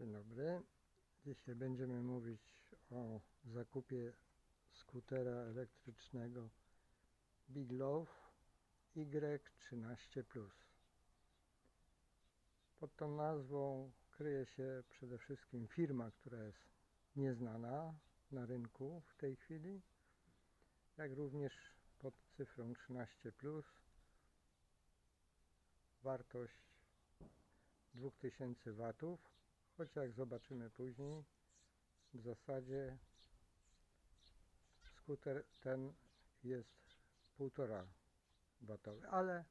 Dzień dobry. Dzisiaj będziemy mówić o zakupie skutera elektrycznego Big Love Y13 Pod tą nazwą kryje się przede wszystkim firma, która jest nieznana na rynku w tej chwili, jak również pod cyfrą 13 wartość 2000 watów choć jak zobaczymy później w zasadzie skuter ten jest 1,5 watowy, ale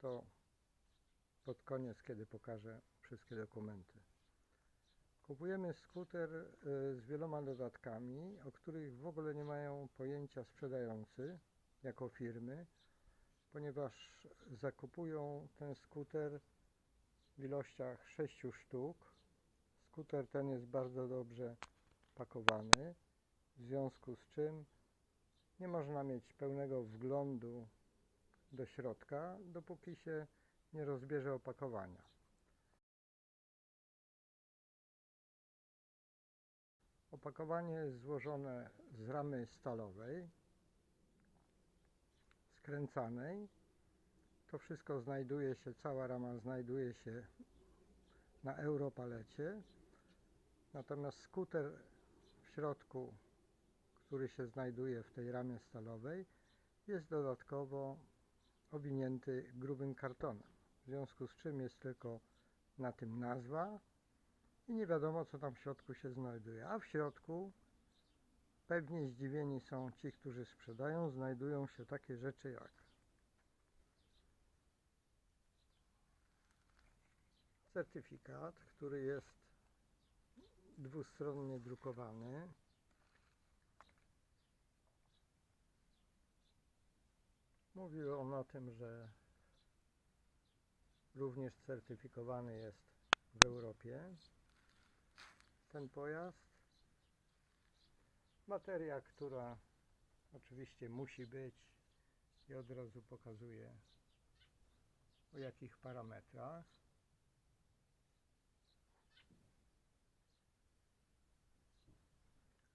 to pod koniec, kiedy pokażę wszystkie dokumenty. Kupujemy skuter y, z wieloma dodatkami, o których w ogóle nie mają pojęcia sprzedający jako firmy, ponieważ zakupują ten skuter w ilościach 6 sztuk. Skuter ten jest bardzo dobrze pakowany, w związku z czym nie można mieć pełnego wglądu do środka, dopóki się nie rozbierze opakowania. Opakowanie jest złożone z ramy stalowej, skręcanej to wszystko znajduje się, cała rama znajduje się na europalecie. Natomiast skuter w środku, który się znajduje w tej ramie stalowej, jest dodatkowo owinięty grubym kartonem. W związku z czym jest tylko na tym nazwa i nie wiadomo co tam w środku się znajduje. A w środku pewnie zdziwieni są ci, którzy sprzedają, znajdują się takie rzeczy jak certyfikat, który jest dwustronnie drukowany. Mówił on o tym, że również certyfikowany jest w Europie ten pojazd. Materia, która oczywiście musi być i od razu pokazuje o jakich parametrach.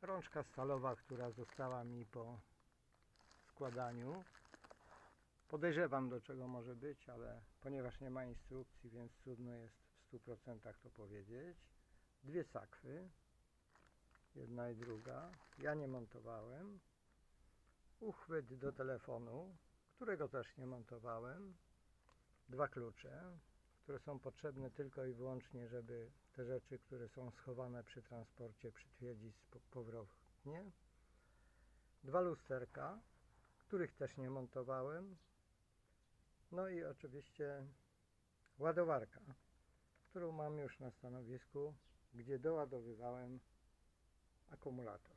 Rączka stalowa, która została mi po składaniu. Podejrzewam do czego może być, ale ponieważ nie ma instrukcji, więc trudno jest w 100% to powiedzieć. Dwie sakwy, jedna i druga. Ja nie montowałem. Uchwyt do telefonu, którego też nie montowałem. Dwa klucze, które są potrzebne tylko i wyłącznie, żeby te rzeczy, które są schowane przy transporcie przytwierdzić powrotnie. Dwa lusterka, których też nie montowałem. No i oczywiście ładowarka, którą mam już na stanowisku, gdzie doładowywałem akumulator.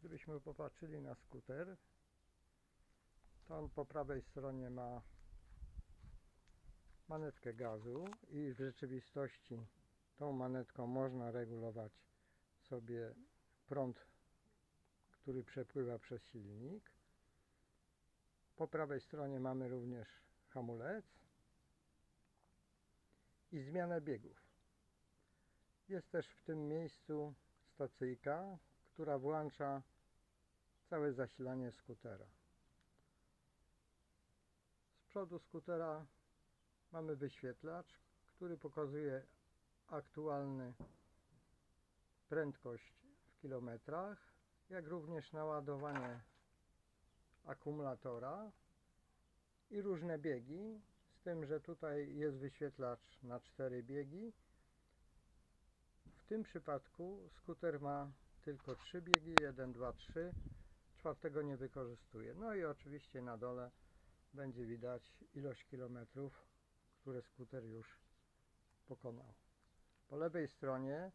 Gdybyśmy popatrzyli na skuter, to on po prawej stronie ma manetkę gazu i w rzeczywistości tą manetką można regulować sobie prąd, który przepływa przez silnik. Po prawej stronie mamy również hamulec i zmianę biegów. Jest też w tym miejscu stacyjka, która włącza całe zasilanie skutera przodu skutera mamy wyświetlacz, który pokazuje aktualny prędkość w kilometrach, jak również naładowanie akumulatora i różne biegi, z tym, że tutaj jest wyświetlacz na 4 biegi. W tym przypadku skuter ma tylko 3 biegi, 1, 2, 3, czwartego nie wykorzystuje. No i oczywiście na dole będzie widać ilość kilometrów, które skuter już pokonał. Po lewej stronie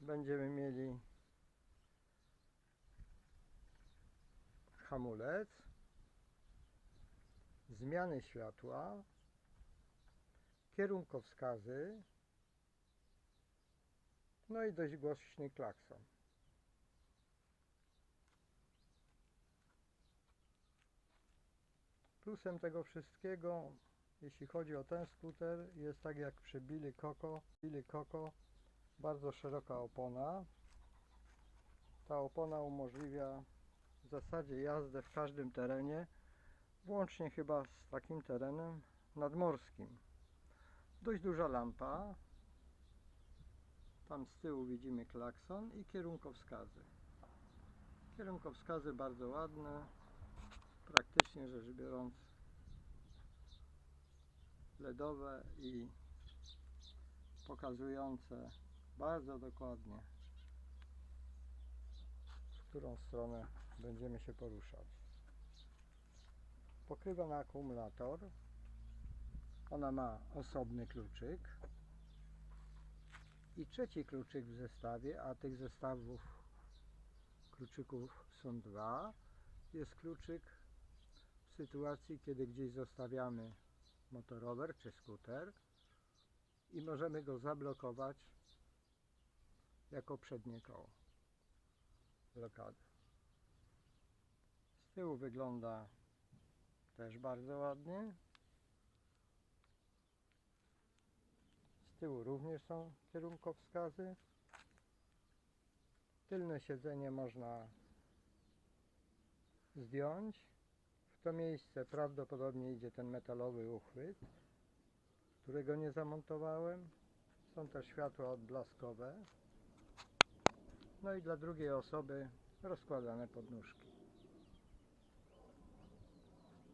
będziemy mieli hamulec, zmiany światła, kierunkowskazy, no i dość głośny klakson. Plusem tego wszystkiego, jeśli chodzi o ten skuter, jest tak jak przy Billy Coco, Billy Coco, bardzo szeroka opona. Ta opona umożliwia w zasadzie jazdę w każdym terenie, włącznie chyba z takim terenem nadmorskim. Dość duża lampa. Tam z tyłu widzimy klakson i kierunkowskazy. Kierunkowskazy bardzo ładne, praktycznie rzecz biorąc LEDowe i pokazujące bardzo dokładnie w którą stronę będziemy się poruszać. Pokrywa na akumulator. Ona ma osobny kluczyk. I trzeci kluczyk w zestawie, a tych zestawów kluczyków są dwa. Jest kluczyk w sytuacji, kiedy gdzieś zostawiamy motorower czy skuter i możemy go zablokować jako przednie koło blokady. Z tyłu wygląda też bardzo ładnie. Z tyłu również są kierunkowskazy. Tylne siedzenie można zdjąć. To miejsce prawdopodobnie idzie ten metalowy uchwyt, którego nie zamontowałem. Są też światła odblaskowe. No i dla drugiej osoby rozkładane podnóżki.